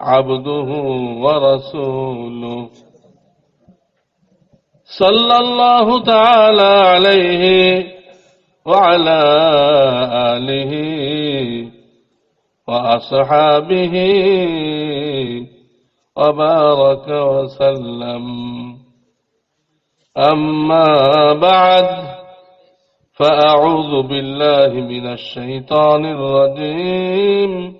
عبده ورسوله. صلى الله تعالى عليه وعلى آله وأصحابه وبارك وسلم. أما بعد فأعوذ بالله من الشيطان الرجيم.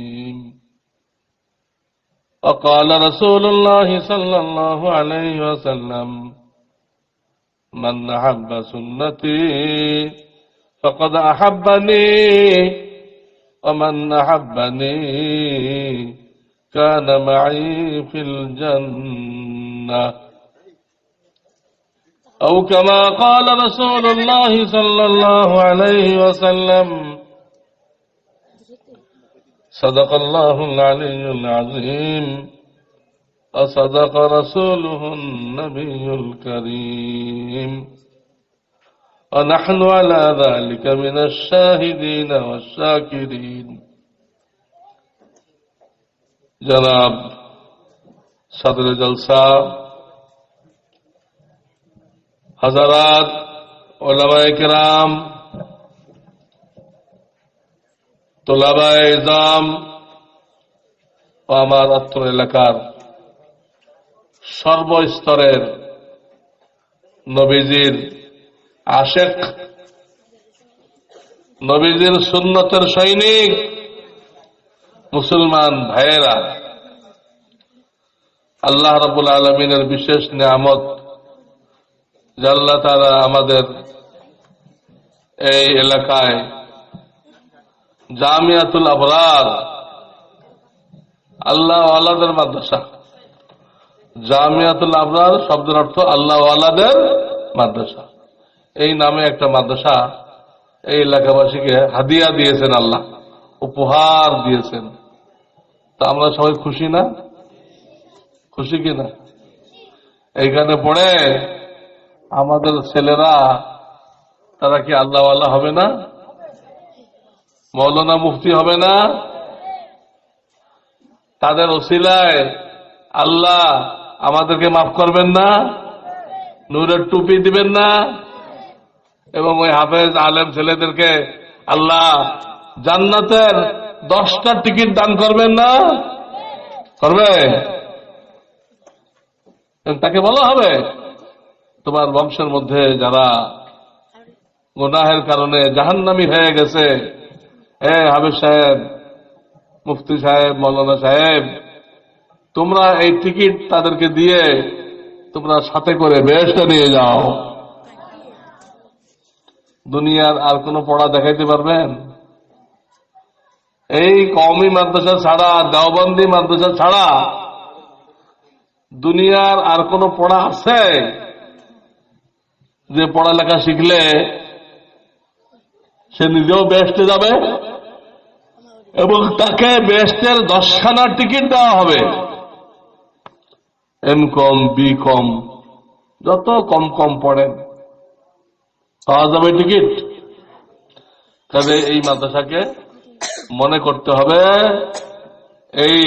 وقال رسول الله صلى الله عليه وسلم من أحب سنتي فقد أحبني ومن أحبني كان معي في الجنة. أو كما قال رسول الله صلى الله عليه وسلم صدق الله العلي العظيم وصدق رسوله النبي الكريم ونحن على ذلك من الشاهدين والشاكرين. جناب صدر جلسہ حضرات علماء کرام ism ও আমার অত্র এলাকার সর্বস্তরের নবীজির আশেক, নবীজির সুন্নতের সৈনিক, মুসলমান ভাইয়েরা, আল্লাহ রবুল আলমিনের বিশেষ নিয়ামত জাল্লা তারা আমাদের এই এলাকায় জামিয়াতুল আবরার। আল্লাহ আলাদের মাদ্রাসা। জামিয়াতুল আবরার শব্দের অর্থ আল্লাহ আলাদের মাদ্রাসা। এই নামে একটা মাদ্রাসা এই এলাকাবাসীকে হাদিয়া দিয়েছেন আল্লাহ, উপহার দিয়েছেন। তা আমরা সবাই খুশি না? খুশি কিনা এইখানে পড়ে আমাদের ছেলেরা, তারা কি আল্লাহ আল্লাহ হবে না? মৌলানা মুফতি হবে না? তাদের ওসিলায় আল্লাহ আমাদেরকে মাফ করবেন না? নূরের টুপি দিবেন না? এবং ওই হাফেজ আলেম ছেলেদেরকে আল্লাহ জান্নাতের দশটা টিকিট দান করবেন না? করবে? তাকে বলা হবে, তোমার বংশের মধ্যে যারা গুনাহের কারণে জাহান্নামি হয়ে গেছে এ হাবিব সাহেব, মুফতি সাহেব, মৌলানা সাহেব, তোমরা এই টিকিট তাদেরকে দিয়ে তোমরা সাথে করে বেশটা নিয়ে যাও। দুনিয়ার আর কোন পড়া দেখাইতে পারবেন? এই কওমি মাদ্রাসা ছাড়া, দেওবন্দি মাদ্রাসা ছাড়া দুনিয়ার আর কোন পড়া আছে? যে পড়ালেখা শিখলে সে নিজেও বেস্টে যাবে? এবং তাকে বেস্টের দশখানা টিকিট দেওয়া হবে। এম কম, বি কম, যত কম কম পড়েন পাওয়া যাবে টিকিট। তবে এই মাদ্রাসাকে মনে করতে হবে, এই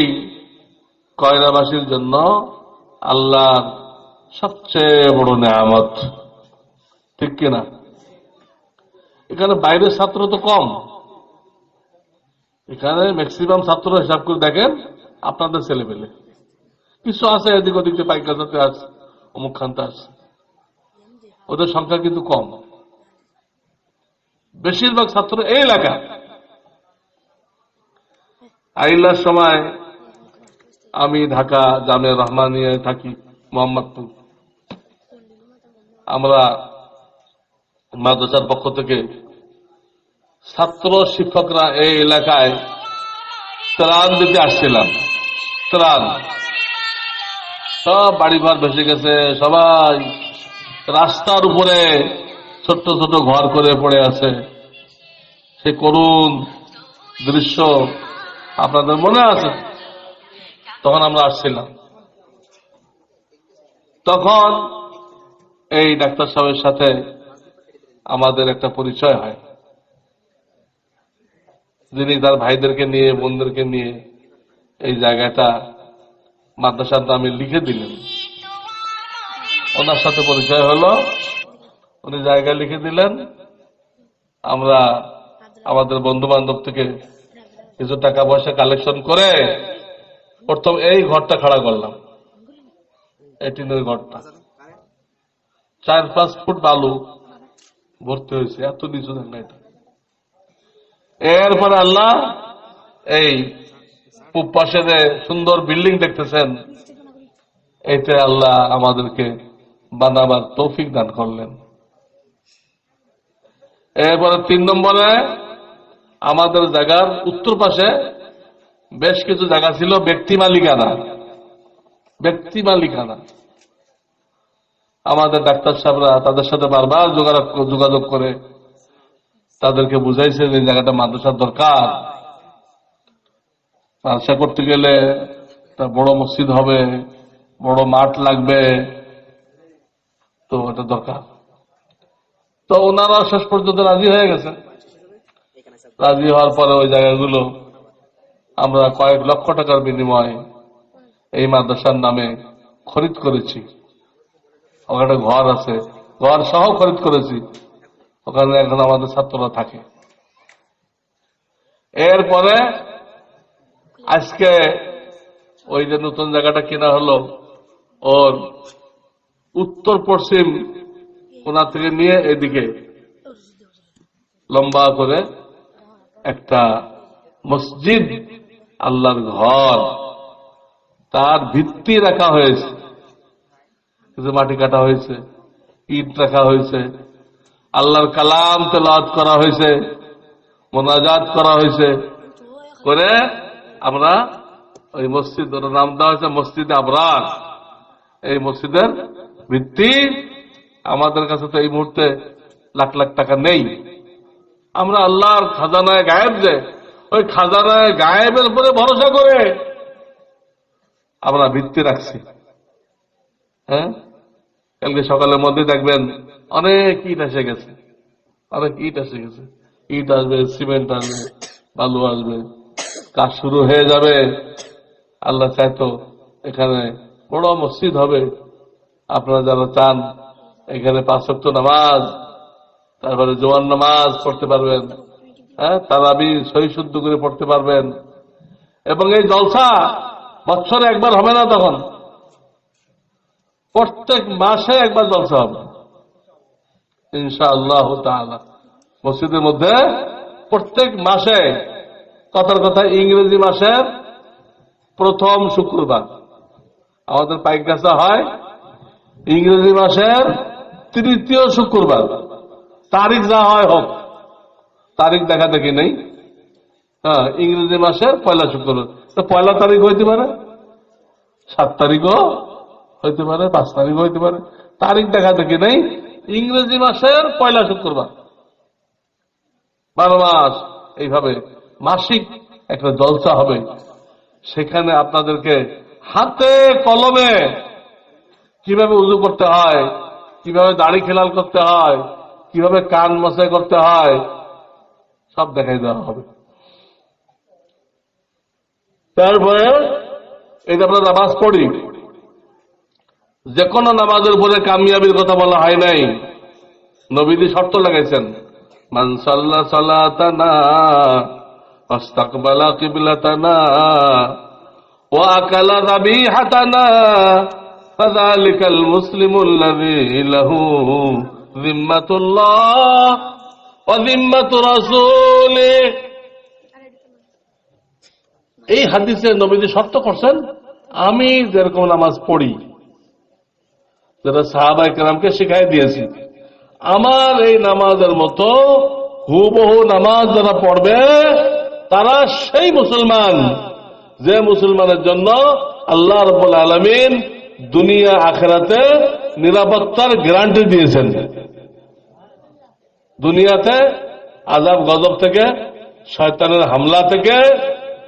কয়রাবাসীর জন্য আল্লাহর সবচেয়ে বড় নেয়ামত। ঠিক কিনা? এখানে বাইরের ছাত্র তো কম। এখানে ম্যাক্সিমাম ছাত্র হিসাব করে দেখেন আপনাদের ছেলে পেলে কিছু আছে এদিক ওদিক যাতে আছে, অমুক আছে। ওদের সংখ্যা কিন্তু কম। বেশিরভাগ ছাত্র এই এলাকা। আইলার সময় আমি ঢাকা জামে রহমানিয়ে থাকি, মোহাম্মদপুর। আমরা মাদ্রাসার পক্ষ থেকে ছাত্র শিক্ষকরা এই এলাকায় ত্রাণ দিতে আসছিলাম। ত্রাণ। সব বাড়িঘর ভেসে গেছে, সবাই রাস্তার উপরে ছোট্ট ছোট ঘর করে পড়ে আছে। সে করুণ দৃশ্য আপনাদের মনে আছে? তখন আমরা আসছিলাম। তখন এই ডাক্তার সাহেবের সাথে আমাদের একটা পরিচয় হয়। যিনি তার ভাইদেরকে নিয়ে, বোনদেরকে নিয়ে এই জায়গাটা, মাদ্রাসার নামে লিখে দিলেন। ওনার সাথে পরিচয় হলো। উনি জায়গা লিখে দিলেন। আমরা আমাদের বন্ধু বান্ধব থেকে কিছু টাকা পয়সা কালেকশন করে প্রথম এই ঘরটা খাড়া করলাম। এই টিনের ঘরটা। চার পাঁচ ফুট বালু ভর্তি হয়েছে, এত নিচু না এটা এরপরে আল্লাহ এই পূব পাশে যে সুন্দর বিল্ডিং দেখতেছেন এইটা আল্লাহ আমাদেরকে বানাবার তৌফিক দান করলেন। এরপরে তিন নম্বরে আমাদের জায়গার উত্তর পাশে বেশ কিছু জায়গা ছিল ব্যক্তি মালিকানা। ব্যক্তি মালিকানা। আমাদের ডাক্তার সাহেবরা তাদের সাথে বারবার যোগাযোগ করে তাদেরকে বুঝাইছে যে জায়গাটা মাদ্রাসার দরকার। মাদ্রাসা করতে গেলে একটা বড় মসজিদ হবে, বড় মাঠ লাগবে, তো এটা দরকার। তো ওনারা শেষ পর্যন্ত রাজি হয়ে গেছে। রাজি হওয়ার পরে ওই জায়গাগুলো আমরা কয়েক লক্ষ টাকার বিনিময়ে এই মাদ্রাসার নামে খরিদ করেছি। ওখানে ঘর আছে, ঘর সহ খরিদ করেছি। ওখানে এখন আমাদের ছাত্ররা থাকে। এরপরে আজকে ওই যে নতুন জায়গাটা কেনা হলো, ওর উত্তর পশ্চিম কোনা থেকে নিয়ে এদিকে লম্বা করে একটা মসজিদ, আল্লাহর ঘর, তার ভিত্তি রাখা হয়েছে। মাটি কাটা হয়েছে, ইট রাখা হয়েছে। আল্লাহর কালাম তেলাওয়াত করা হয়েছে, মোনাজাত করা হয়েছে। করে আমরা ওই মসজিদ, ওর নাম দেওয়া হয়েছে মসজিদ আবরার। এই মসজিদের ভিত্তি আমাদের কাছে তো এই মুহূর্তে লাখ লাখ টাকা নেই। আমরা আল্লাহর খাজানায় গায়েব যে, ওই খাজানায় গায়েবের উপরে ভরসা করে আমরা ভিত্তি রাখছি। হ্যাঁ? কালকে সকালের মধ্যে দেখবেন অনেক ইট এসে গেছে। অনেক ইট এসে গেছে। ইট আসবে, সিমেন্ট আসবে, বালু আসবে। কাজ শুরু হয়ে যাবে। আল্লাহ চাইতো এখানে বড় মসজিদ হবে। আপনারা যারা চান, এখানে পাঁচ সপ্তাহ নামাজ, তারপরে জোয়ান নামাজ পড়তে পারবেন। হ্যাঁ তারাবি সহি শুদ্ধ করে পড়তে পারবেন। এবং এই জলসা বছরে একবার হবে না তখন। প্রত্যেক মাসে একবার জলসা হবে। ইনশা আল্লাহ মসজিদের মধ্যে প্রত্যেক মাসে, কথার কথা ইংরেজি মাসের প্রথম শুক্রবার। আমাদের পাইক গাছা হয় ইংরেজি মাসের তৃতীয় শুক্রবার। তারিখ যা হয় হোক, তারিখ দেখা দেখি নেই। হ্যাঁ ইংরেজি মাসের পয়লা শুক্রবার। তো পয়লা তারিখ হইতে পারে, সাত তারিখও হইতে পারে, পাঁচ তারিখ হইতে পারে। তারিখ দেখা দেখি নেই। ইংরেজি মাসের পয়লা শুক্রবার। বারো মাস, এইভাবে মাসিক একটা জলসা হবে। সেখানে আপনাদেরকে হাতে কলমে কীভাবে উজু করতে হয়, কীভাবে দাড়ি খেলাল করতে হয়, কীভাবে কান মশাই করতে হয়, সব দেখাই দেওয়া হবে। তারপরে যে আমরা নামাজ পড়ি যে কোনো নামাজের উপরে কামিয়াবির কথা বলা হয় নাই। নবীদি শর্ত লাগাইছেন, মান সাল্লা সালাতানা কিবলাতানা, ওয়া আকালা যাবিহাতানা ফাযালিকাল মুসলিমু আল্লাযী লাহু জিম্মাতুল্লাহ অজিম্মাতু রাসূলে। এই হাদিসে নবীজি শর্ত করছেন, আমি যেরকম নামাজ পড়ি যেটা সাহাবা কেরামকে শিখাই দিয়েছি। আমার এই নামাজের মতো হুবহু নামাজ যারা পড়বে, তারা সেই মুসলমান। যে মুসলমানের জন্য আল্লাহ রব্বুল আলমিন দুনিয়া, আখেরাতে নিরাপত্তার গ্যারান্টি দিয়েছেন। দুনিয়াতে আজাব গজব থেকে, শয়তানের হামলা থেকে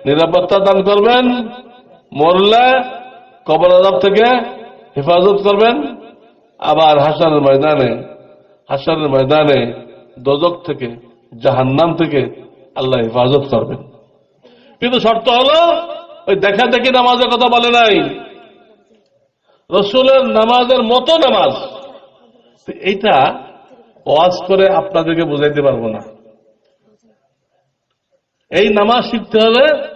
নিরাপত্তা দান করবেন, মরলে কবর আজাব থেকে হেফাজত করবেন। আবার হাসানের ময়দানে হাসানের ময়দানে দজক থেকে, জাহান্নাম থেকে আল্লাহ হেফাজত করবেন। কিন্তু শর্ত হলো, ওই দেখা দেখি নামাজের কথা বলে নাই। রসুলের নামাজের মতো নামাজ। এইটা ওয়াজ করে আপনাদেরকে বুঝাইতে পারব না। এই নামাজ শিখতে হলে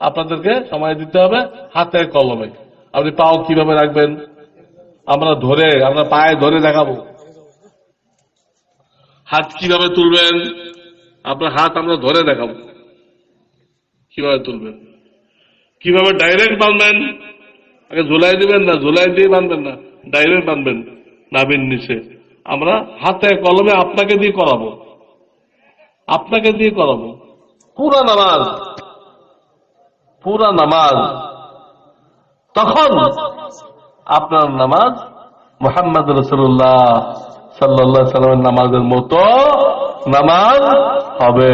আপনাদেরকে সময় দিতে হবে হাতে কলমে। আপনি পাও কীভাবে রাখবেন? আমরা ধরে, আমরা পায়ে ধরে দেখাবো। হাত কীভাবে তুলবেন? আপনার হাত আমরা ধরে দেখাবো। কীভাবে তুলবেন? কীভাবে ডাইরেক্ট বাঁধবেন? আগে ঝুলাই দিবেন না? ঝুলাই দিয়ে বাঁধবেন না? ডাইরেক্ট বাঁধবেন নাবিন নিচে। আমরা হাতে কলমে আপনাকে দিয়ে করাবো। আপনাকে দিয়ে করাবো। পুরা নামাজ। পুরা নামাজ। তখন আপনার নামাজ মোহাম্মদ রসুল্লাহ সাল্লাহ সাল্লামের নামাজের মতো নামাজ হবে।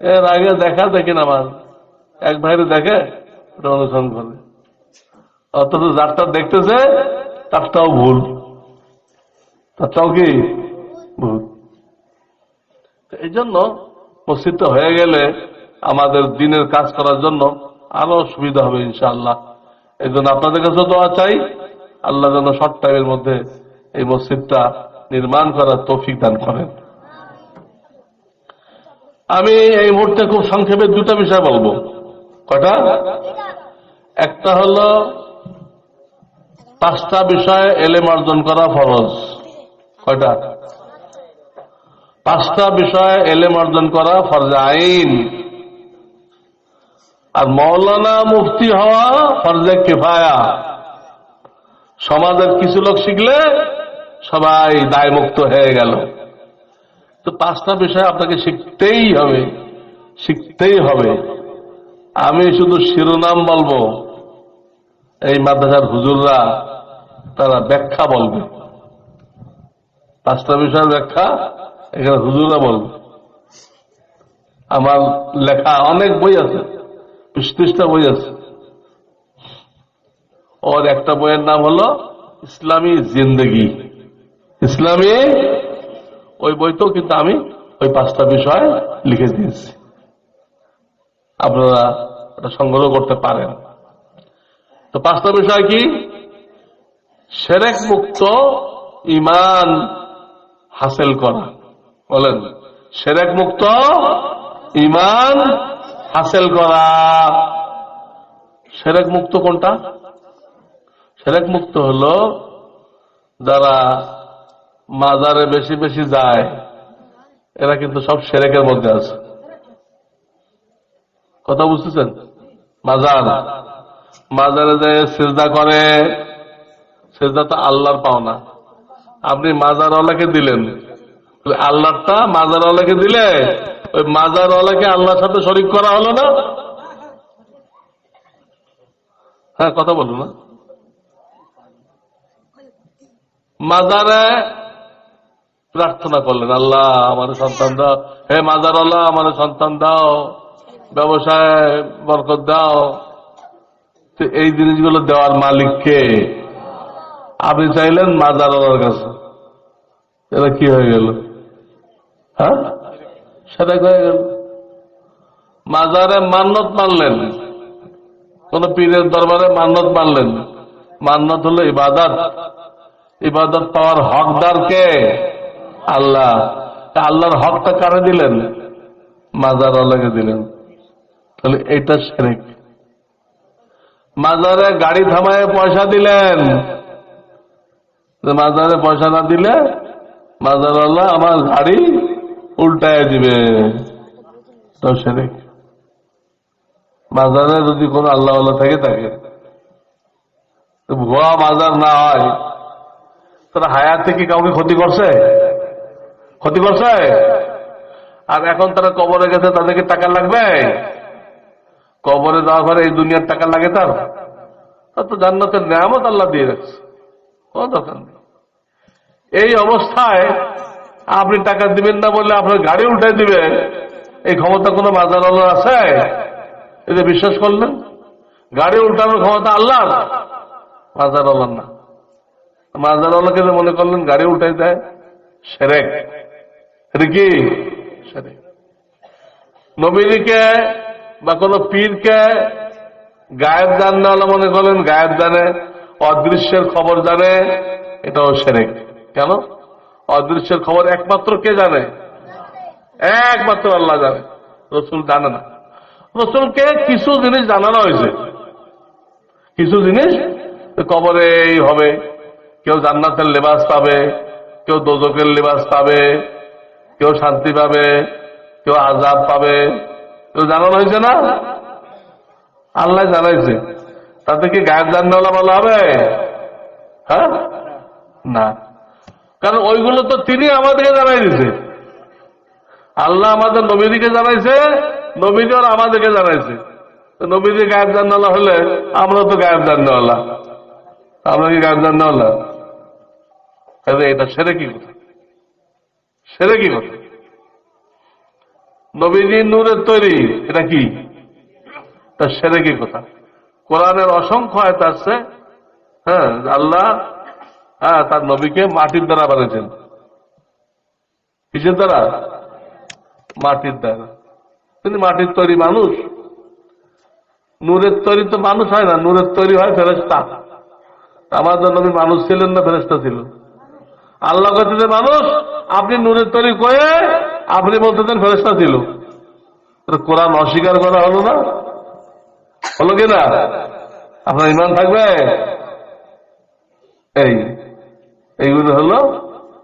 এর আগে দেখা দেখে নামাজ। এক ভাইরে দেখে অনুসরণ করে। অথচ যারটা দেখতেছে, তারটাও ভুল। তারটাও কি? ভুল। এই জন্য মসজিদটা হয়ে গেলে আমাদের দিনের কাজ করার জন্য আরও সুবিধা হবে ইনশাআল্লাহ। এই জন্য আপনাদের কাছে দোয়া চাই। আল্লাহ যেন শর্ট টাইমের মধ্যে এই মসজিদটা নির্মাণ করার তৌফিক দান করেন। আমি এই মুহূর্তে খুব সংক্ষেপে দুটা বিষয় বলব। কটা? একটা হলো, পাঁচটা বিষয়ে এলেম অর্জন করা ফরজ। কয়টা? পাঁচটা বিষয়ে এলেম অর্জন করা ফরজ আইন। আর মৌলানা মুফতি হওয়া ফরজে কিফায়া। সমাজের কিছু লোক শিখলে সবাই দায়মুক্ত হয়ে গেল। তো পাঁচটা বিষয় আপনাকে শিখতেই হবে শিখতেই হবে। আমি শুধু শিরোনাম বলব। এই মাদ্রাসার হুজুররা তারা ব্যাখ্যা বলবে। পাঁচটা বিষয়ের ব্যাখ্যা এখানে হুজুররা বলবে। আমার লেখা অনেক বই আছে। বিশ বই আছে। ওর একটা বইয়ের নাম হলো ইসলামী জিন্দগি। ইসলামী, ওই বইতেও কিন্তু আমি ওই পাঁচটা বিষয় লিখে দিয়েছি। আপনারা এটা সংগ্রহ করতে পারেন। তো পাঁচটা বিষয় কি? সেরেক মুক্ত ইমান হাসিল করা। বলেন সেরেক মুক্ত ইমান হাসিল করা। সেরেক মুক্ত কোনটা? সেরেক মুক্ত হলো যারা মাজারে বেশি বেশি যায়, এরা কিন্তু সব সেরেকের মধ্যে আছে। কথা বুঝতেছেন? মাজার। মাজারে যায় সেজদা করে, সেজদা তো আল্লাহর পাওনা। আপনি মাজার মাজারওয়ালাকে দিলেন। আল্লাহটা মাজারওয়ালাকে দিলে ওই মাজারওয়ালাকে আল্লাহর সাথে শরিক করা হলো না। হ্যাঁ কথা বলুন না। মাজারে প্রার্থনা করলেন, আল্লাহ আমার সন্তান দাও। হে মাজারওয়ালা, আমার সন্তান দাও। ব্যবসায় বরকত দাও। এই জিনিসগুলো দেওয়ার মালিককে আপনি চাইলেন মাজারওয়ালার কাছে। এটা কি হয়ে গেল? হ্যাঁ? সেটা হয়ে গেল। মাজারে মান্নত মানলেন। কোন পীরের দরবারে মান্নত মানলেন। মান্নত হলো ইবাদত। ইবাদত পাওয়ার হকদার কে? আল্লাহ। আল্লাহর হকটা কারে দিলেন? মাজারওয়ালাকে দিলেন। তাহলে এটা সেরেক মাজারে গাড়ি থামায় পয়সা দিলেন। মাজারে পয়সা না দিলে মাজারওয়ালা আমার গাড়ি উল্টায় দিবে। মাজারে যদি কোনো আল্লাহ থাকে থাকে ভুয়া মাজার না হয়, তারা হায়াত থেকে কাউকে ক্ষতি করছে? ক্ষতি করছে? আর এখন তারা কবরে গেছে, তাদেরকে টাকা লাগবে? কবরে যাওয়ার পরে এই দুনিয়ার টাকা লাগে তার? তার তো জান্নাতের নিয়ামত আল্লাহ দিয়ে রাখছে। কোনো দরকার নেই। এই অবস্থায় আপনি টাকা দিবেন না বললে আপনার গাড়ি উঠে দিবে। এই ক্ষমতা কোনো বাজার আল্লাহ আছে? এটা বিশ্বাস করলেন? গাড়ি উল্টানোর ক্ষমতা আল্লাহ মাজার আল্লাহ না। মাজার আল্লাহকে যে মনে করলেন গাড়ি উঠাই দেয়, সেরেক। এটা কি? সেরেক। বা কোন পীরকে গায়েব জাননেওয়ালা মনে করলেন গায়েব জানে অদৃশ্যের খবর জানে, এটাও সেরেক। কেন? অদৃশ্যের খবর একমাত্র কে জানে? একমাত্র আল্লাহ জানে। রসুল জানে না। রসুলকে কিছু জিনিস জানানো হয়েছে। কিছু জিনিস কবরে এই হবে। কেউ জান্নাতের লেবাস পাবে, কেউ দোজকের লেবাস পাবে, কেউ শান্তি পাবে, কেউ আজাব পাবে। কেউ জানানো হয়েছে না? আল্লাহ জানাইছে। তাতে কি গায়েব জাননেওয়ালা বলা হবে? হ্যাঁ? না। কারণ ওইগুলো তো তিনি আমাদেরকে জানাই দিছে আল্লাহ আমাদের নবীদিকে জানাইছে নবীদের আমাদেরকে জানাইছে। নবীদি গায়েব জাননেওয়ালা হলে আমরা তো গায়েব জাননেওয়ালা আমরা কি গায়েব জাননেওয়ালা তাহলে এটা সেরে কি কথা? সেরে কি কথা? নবীজি নূরের তৈরি এটা কি? তা সেরে কি কথা? কোরআনের অসংখ্য আয়ত আছে হ্যাঁ আল্লাহ হ্যাঁ তার নবীকে মাটির দ্বারা বানিয়েছেন। কিসের দ্বারা? মাটির দ্বারা। তিনি মাটির তৈরি মানুষ। নূরের তৈরি তো মানুষ হয় না, নূরের তৈরি হয় ফেরেস্তা আমাদের নবী মানুষ ছিলেন না ফেরেস্তা ছিল। আল্লাহ কাছে মানুষ, আপনি নূরের তৈরি করে আপনি বলতেছেন ফেরেস্তা ছিল। কোরআন অস্বীকার করা হলো না? হলো কি না? আপনার ইমান থাকবে? এই এইগুলো হলো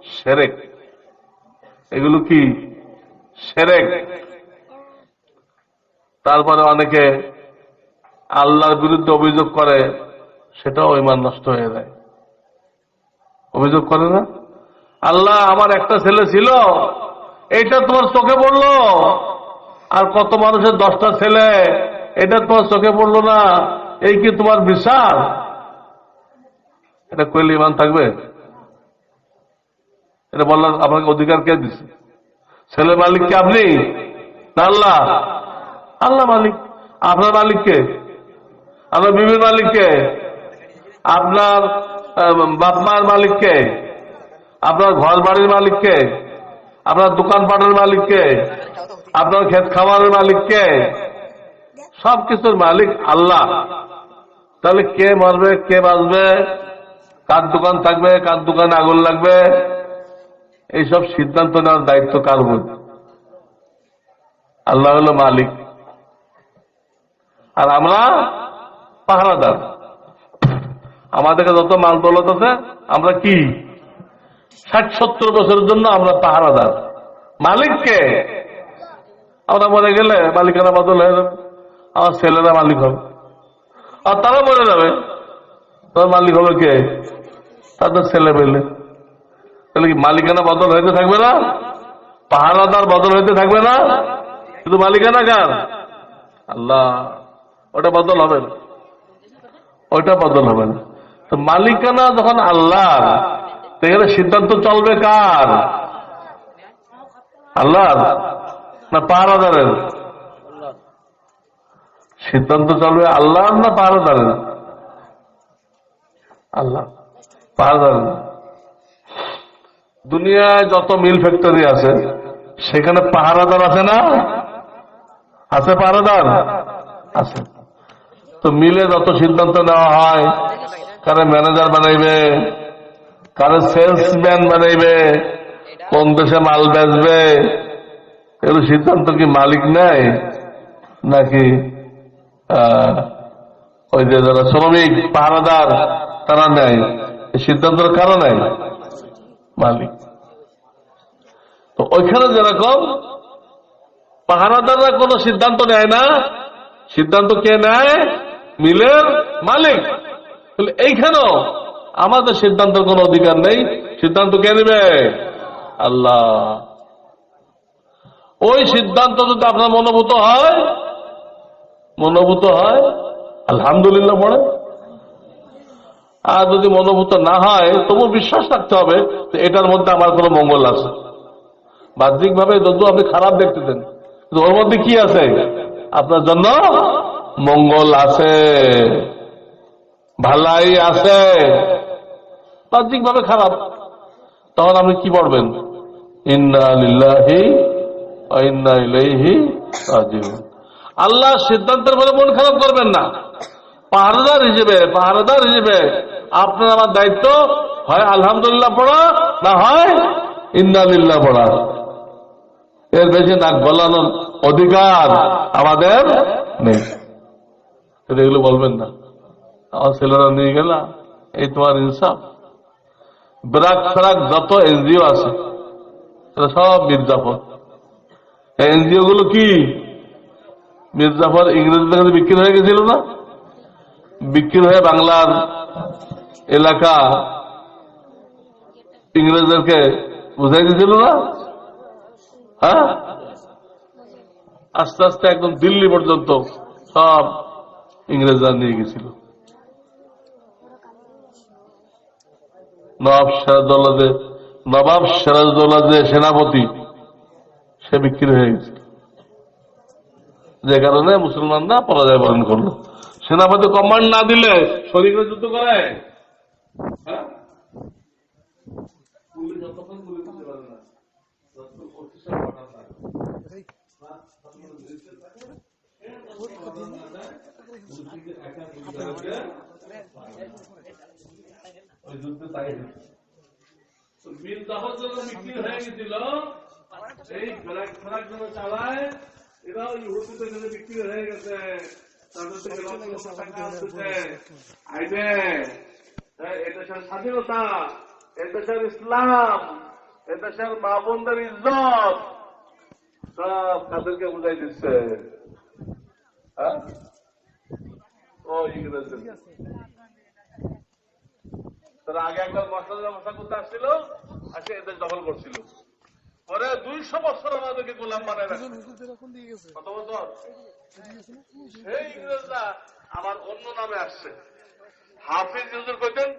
সেরেক। এগুলো কি? সেরেক। তারপরে অনেকে আল্লাহর বিরুদ্ধে অভিযোগ করে, সেটাও ইমান নষ্ট হয়ে যায়। অভিযোগ করে না? আল্লাহ, আমার একটা ছেলে ছিল, এটা তোমার চোখে পড়ল? আর কত মানুষের দশটা ছেলে, এটা তোমার চোখে পড়ল না? এই কি তোমার বিশ্বাস এটা করলে ইমান থাকবে? এটা বললাম, আপনাকে অধিকার কে দিছে? ছেলে মালিক কে আপনি? না আল্লাহ। আল্লাহ মালিক। আপনার মালিক কে? আপনার বিবির মালিক কে? আপনার বাপ মার মালিক কে? আপনার ঘর বাড়ির মালিক কে? আপনার দোকানপাটের মালিক কে? আপনার ক্ষেত খামারের মালিক কে? সব কিছুর মালিক আল্লাহ। তাহলে কে মারবে, কে বাঁচবে? কার দোকান থাকবে, কার দোকানে আগুন লাগবে? এইসব সিদ্ধান্ত নেওয়ার দায়িত্ব কার উপর আল্লাহ হলো মালিক। আর আমরা পাহারাদার। আমাদেরকে যত মাল দৌলত আছে, আমরা কি? ষাট, সত্তর বছরের জন্য আমরা পাহারাদার। মালিককে আমরা মরে গেলে মালিকানা বদল হয়ে যাবে। আমার ছেলেরা মালিক হবে। আর তারা মরে যাবে। তোর মালিক হবে কে? তাদের ছেলে পেলে। তাহলে কি মালিকানা বদল হইতে থাকবে না? পাহারাদার বদল হইতে থাকবে না? শুধু মালিকানা কার? আল্লাহ, ওটা বদল হবে না। ওইটা বদল হবে না। তো মালিকানা যখন আল্লাহ এখানে সিদ্ধান্ত চলবে কার? আল্লাহ না পাহারাদারের? সিদ্ধান্ত চলবে আল্লাহ না পাহারাদারের? আল্লাহ, পাহারাদারের। দুনিয়ায় যত মিল ফ্যাক্টরি আছে, সেখানে পাহারাদার আছে না? আছে পাহারাদার? আছে। তো মিলে যত সিদ্ধান্ত নেওয়া হয়, কারে ম্যানেজার বানাইবে, কারে সেলসম্যান বানাইবে, কোন দেশে মাল বেচবে, এর সিদ্ধান্ত কি মালিক নেয়? নাকি ওই যে যারা শ্রমিক, পাহারাদার, তারা নেয়? সিদ্ধান্তের কারণ মালিক। তো ওইখানে যেরকম পাহারাদাররা কোনো সিদ্ধান্ত নেয় না, সিদ্ধান্ত কে নেয়? মিলের মালিক। এইখানেও আমাদের সিদ্ধান্তের কোনো অধিকার নেই। সিদ্ধান্ত কে নেবে? আল্লাহ। ওই সিদ্ধান্ত যদি আপনার মনোভূত হয় মনোভূত হয়, আলহামদুলিল্লাহ পড়ে আর যদি মনোভূত না হয় তবু বিশ্বাস রাখতে হবে এটার মধ্যে আমার কোনো মঙ্গল আছে। বাহ্যিক ভাবে যদিও আপনি খারাপ দেখতেছেন ওর মধ্যে কি আছে? আপনার জন্য মঙ্গল আছে, ভালাই আছে। বাহ্যিক ভাবে খারাপ। তখন আপনি কি পড়বেন আল্লাহ সিদ্ধান্তের বলে মন খারাপ করবেন না। পাহারাদার হিসেবে পাহারাদার হিসেবে আপনার আমার দায়িত্ব, হয় আলহামদুলিল্লাহ পড়া, না হয় ইন্দালিল্লাহ পড়া। এর বেশি নাক গলানোর অধিকার আমাদের নেই। এগুলো বলবেন না, আমার ছেলেরা নিয়ে গেলা, এই তোমার ইনসাফ। ব্রাক ফ্রাক যত এনজিও আছে সব মির্জাফর। এনজিও গুলো কি? মির্জাফর ইংরেজদের কাছে বিক্রি হয়ে গেছিল না? বিক্রি হয়ে বাংলার এলাকা ইংরেজদেরকে বুঝাই দিয়েছিল না? হ্যাঁ? আস্তে আস্তে একদম দিল্লি পর্যন্ত সব ইংরেজরা নিয়ে গেছিল। নবাব সিরাজদৌল্লা নবাব সিরাজদৌল্লা যে সেনাপতি, সে বিক্রি হয়ে গেছিল। যে কারণে মুসলমানরা পরাজয় বরণ করল। সেনাপতি কমান্ড না দিলে শরীরে যুদ্ধ করে? হ্যাঁ? পুলিশ যতক্ষণ গুলি করতে পারে না, যতক্ষণ অফিসার পাঠান না। ওই যখন বিক্রি হয়ে গেছিল। এই ফেরাক ফেরাক চালায়। এরাও ইহুদিদের কাছে বিক্রি হয়ে গেছে। তাদের থেকে আইবে। হ্যাঁ, এদেশের স্বাধীনতা এদেশের ইসলাম এদেশের মা বোনদের ইজ্জত। সব তাদেরকে বুঝাই দিচ্ছে। হ্যাঁ? ও ইংরেজ। তারা আগে একবার মশলা ব্যবস্থা করতে আসছিল আসে এদের দখল করছিল। পরে দুইশো বছর আমাদেরকে গোলাম বানায় কত বছর? সেই ইংরেজরা আবার অন্য নামে আসছে। Hafız Yıldırkoç'un